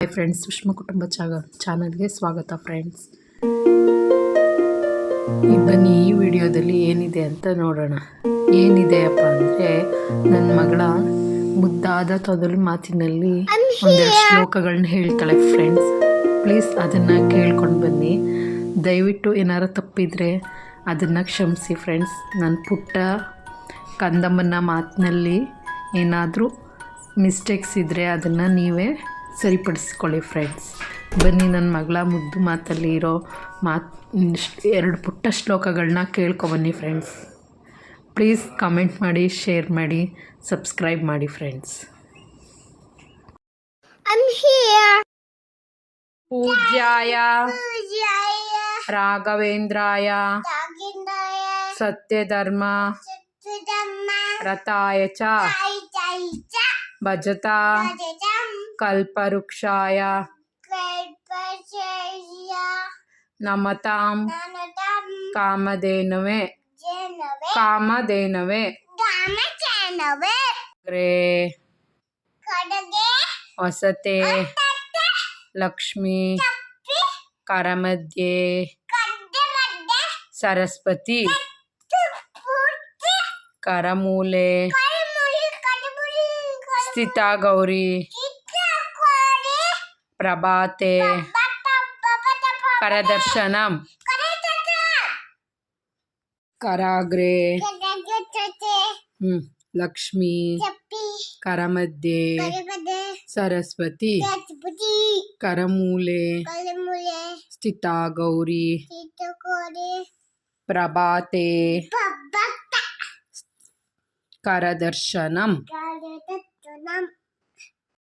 Hi friends Sushma ಕುಟುಂಬ ಚಾಗ ಚಾನಲ್ಗೆ ಸ್ವಾಗತ ಫ್ರೆಂಡ್ಸ್ ಬನ್ನಿ ಈ ವಿಡಿಯೋದಲ್ಲಿ ಏನಿದೆ ಅಂತ ನೋಡೋಣ. ಏನಿದೆಯಪ್ಪ ಅಂದರೆ ನನ್ನ ಮಗಳ ಮುದ್ದಾದ ತೊದಲು ಮಾತಿನಲ್ಲಿ ಒಂದೆರಡು ಶ್ಲೋಕಗಳನ್ನ ಹೇಳ್ತಾಳೆ ಫ್ರೆಂಡ್ಸ್ ಪ್ಲೀಸ್ ಅದನ್ನು ಕೇಳ್ಕೊಂಡು ಬನ್ನಿ. ದಯವಿಟ್ಟು ಏನಾರು ತಪ್ಪಿದರೆ ಅದನ್ನು ಕ್ಷಮಿಸಿ ಫ್ರೆಂಡ್ಸ್ ನನ್ನ ಪುಟ್ಟ ಕಂದಮ್ಮನ ಮಾತಿನಲ್ಲಿ ಏನಾದರೂ ಮಿಸ್ಟೇಕ್ಸ್ ಇದ್ದರೆ ಅದನ್ನು ನೀವೇ ಸರಿಪಡಿಸ್ಕೊಳ್ಳಿ ಫ್ರೆಂಡ್ಸ್ ಬನ್ನಿ ನನ್ನ ಮಗಳ ಮುದ್ದು ಮಾತಲ್ಲಿ ಇರೋ ಮಾತು ಎರಡು ಪುಟ್ಟ ಶ್ಲೋಕಗಳನ್ನ ಕೇಳ್ಕೊಬನ್ನಿ ಫ್ರೆಂಡ್ಸ್ ಪ್ಲೀಸ್ ಕಾಮೆಂಟ್ ಮಾಡಿ ಶೇರ್ ಮಾಡಿ ಸಬ್ಸ್ಕ್ರೈಬ್ ಮಾಡಿ ಫ್ರೆಂಡ್ಸ್ I'm here. ಪೂಜ್ಯಾಯ. ರಾಘವೇಂದ್ರಾಯ. ಸತ್ಯಧರ್ಮ. ರಥಾಯ ಚ ಭಜತಾ कल्पवृक्षा नमता कामधेनवे कामधेनवे वसते लक्ष्मी करमध्ये सरस्वती करमूले। स्थिता गौरी प्रभाते करदर्शनं कराग्रे। हम्म, लक्ष्मी। कर करमध्ये। सरस्वती। करमूले। स्थिता गौरी। प्रभाते। करदर्शनं